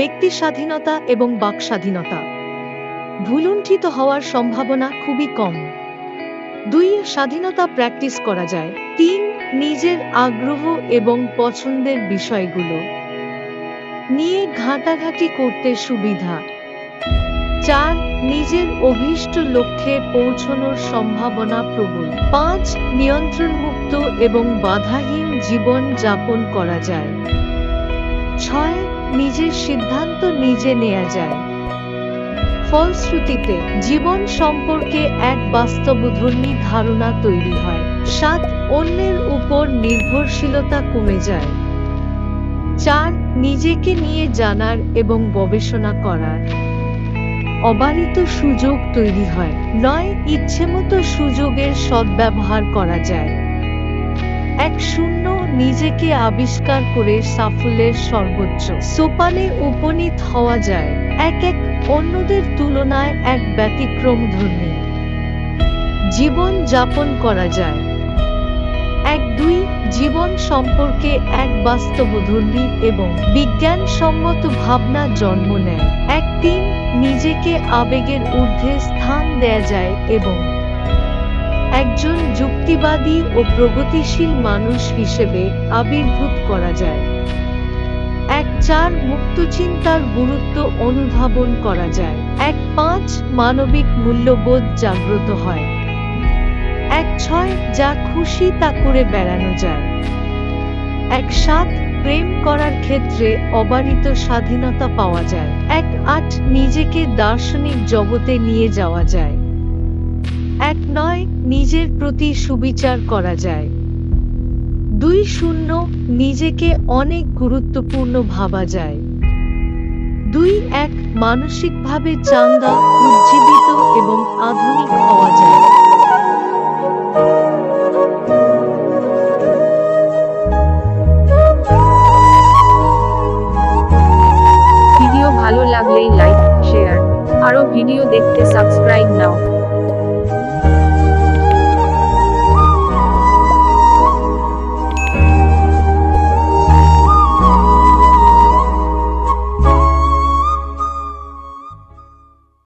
ব্যক্তি স্বাধীনতা এবং বাক স্বাধীনতা। ভুলুণ্ঠিত হওয়ার সম্ভাবনা খুবই কম। দুই, স্বাধীনতা প্র্যাকটিস করা যায়। তিন, নিজের আগ্রহ এবং পছন্দের বিষয়গুলো। নিয়ে ঘাঁটাঘাঁটি করতে সুবিধা। চার, নিজের অভীষ্ট লক্ষ্যে পৌঁছনোর সম্ভাবনা প্রবল। পাঁচ, নিয়ন্ত্রণমুক্ত এবং বাধাহীন জীবন যাপন করা যায়। ছয় নিজের সিদ্ধান্ত নিজে নেওয়া যায়। ফলশ্রুতিতে, জীবন সম্পর্কে এক বাস্তবধর্মী ধারণা তৈরি হয়। সাত অন্যের উপর নির্ভরশীলতা কমে যায়। চার, নিজেকে নিয়ে জানার এবং গবেষণা করার। অবারিত সুযোগ তৈরি হয়। নয়, ইচ্ছেমতো সুযোগের সদ্ব্যবহার করা যায়। এক শূন্য নিজেকে আবিষ্কার করে সাফল্যের সর্বোচ্চ। সোপানে উপনীত হওয়া যায়। এক এক অন্যদের তুলনায় এক ব্যতিক্রম ধর্মী। জীবন যাপন করা যায়। এক দুই জীবন সম্পর্কে এক বাস্তবধর্মী এবং বিজ্ঞানসম্মত ভাবনা জন্ম নেয়। এক তিন নিজেকে আবেগের ঊর্ধ্বে স্থান দেয়া যায় এবং একজন যুক্তিবাদী ও প্রগতিশীল মানুষ হিসেবে আবির্ভূত করা যায়। এক চার মুক্ত চিন্তার গুরুত্ব অনুধাবন করা যায়। এক পাঁচ মানবিক মূল্যবোধ জাগ্রত হয়। এক ছয় যা খুশি তা করে বেড়ানো যায়। এক সাত প্রেম করার ক্ষেত্রে অবারিত স্বাধীনতা পাওয়া যায়। এক আট নিজেকে দার্শনিক জগতে নিয়ে যাওয়া যায়। এক নয় নিজের প্রতি সুবিচার করা যায়। দুই শূন্য নিজেকে অনেক গুরুত্বপূর্ণ ভাবা যায়। দুই এক মানসিকভাবে চাঙ্গা, উজ্জীবিত এবং আধুনিক হওয়া যায়। ভিডিও ভালো লাগলেই লাইক, শেয়ার, আরও ভিডিও দেখতে সাবস্ক্রাইব নাও।